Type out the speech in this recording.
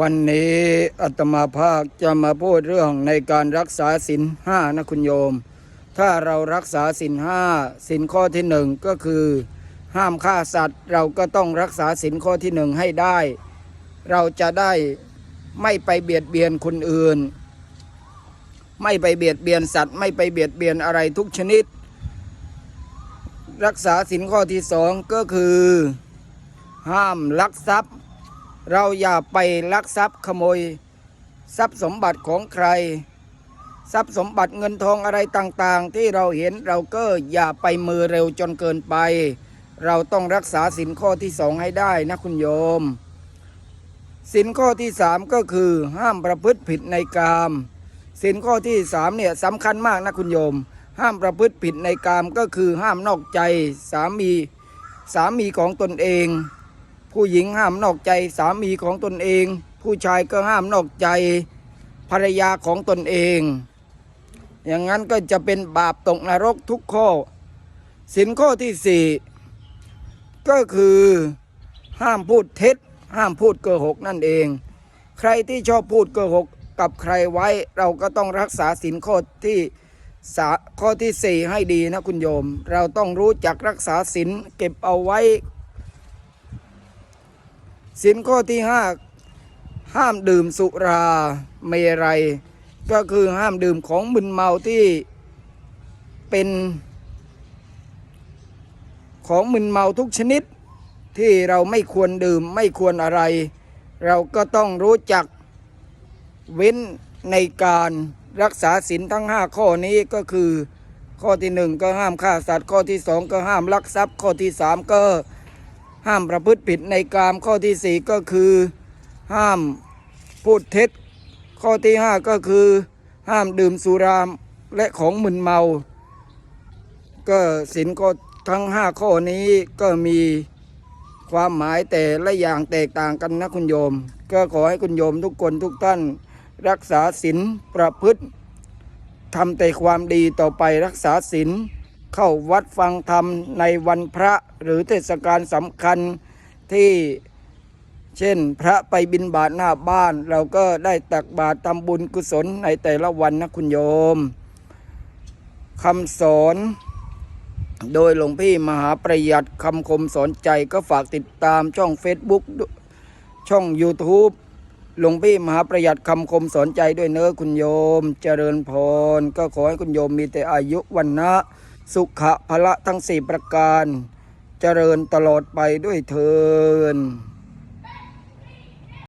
วันนี้อาตมาภาคจะมาพูดเรื่องในการรักษาศีลห้านะคุณโยม ถ้าเรารักษาศีลห้าศีลข้อที่หนึ่งก็คือ ห้ามฆ่าสัตว์ เราก็ต้องรักษาศีลข้อที่หนึ่งให้ได้ เราจะได้ไม่ไปเบียดเบียนคนอื่น ไม่ไปเบียดเบียนสัตว์ ไม่ไปเบียดเบียนอะไรทุกชนิด รักษาศีลข้อที่สองก็คือ ห้ามลักทรัพย์ เราอย่าไปลักทรัพย์ขโมย ทรัพย์สมบัติของใคร ทรัพย์สมบัติเงินทองอะไรต่างๆ ที่เราเห็นเราก็อย่าไปมือเร็วจนเกินไป เราต้องรักษาสินข้อที่สองให้ได้นะคุณโยม สินข้อที่สามก็คือห้ามประพฤติผิดในกามสินข้อที่สามเนี่ยสำคัญมากนะคุณโยม ห้ามประพฤติผิดในกามก็คือห้ามนอกใจสามีสามีของตนเอง ผู้หญิงห้ามนอกใจสามีของตนเอง ผู้ชายก็ห้ามนอกใจภรรยาของตนเอง อย่างนั้นก็จะเป็นบาปตกนรกทุกข้อสินข้อที่สี่ก็คือห้ามพูดเท็จ ห้ามพูดโกหกนั่นเอง ใครที่ชอบพูดโกหกกับใครไว้เราก็ต้องรักษาสินข้อที่สาข้อที่สี่ให้ดีนะคุณโยม เราต้องรู้จักรักษาสินเก็บเอาไว้ สินข้อที่ห้าห้ามดื่มสุราเมรัย ก็คือห้ามดื่มของมึนเมาที่เป็นของมึนเมาทุกชนิดที่เราไม่ควรดื่มไม่ควรอะไร เราก็ต้องรู้จักเว้นในการรักษาศีลทั้งห้าข้อนี้ก็คือ ข้อที่หนึ่งก็ห้ามฆ่าสัตว์ข้อที่สองก็ห้ามลักทรัพย์ ข้อที่สามก็ ห้ามประพฤติผิดในกามข้อที่สี่ก็คือ ห้ามพูดเท็จ ข้อที่ห้าก็คือ ห้ามดื่มสุรามและของมึนเมา ก็สินก็ทั้งห้าข้อนี้ก็มีความหมายแต่ละอย่างแตกต่างกันนะคุณโยม ก็ขอให้คุณโยมทุกคนทุกท่าน รักษาศีลประพฤติทำแต่ความดีต่อไปรักษาศีล เข้าวัดฟังธรรมในวันพระหรือเทศกาลสำคัญที่เช่น พระไปบินบาตหน้าบ้าน เราก็ได้ตักบาตรทำบุญกุศลในแต่ละวันนะคุณโยมคำสอนโดยหลวงพี่มหาประหยัดคำคมสอนใจก็ฝากติดตามช่อง Facebook ช่อง YouTube หลวงพี่มหาประหยัดคำคมสอนใจด้วยเนื้อคุณโยม เจริญพร ก็ขอให้คุณโยมมีแต่อายุวันนะ สุขะพละทั้งสี่ประการ เจริญตลอดไปด้วยเทิน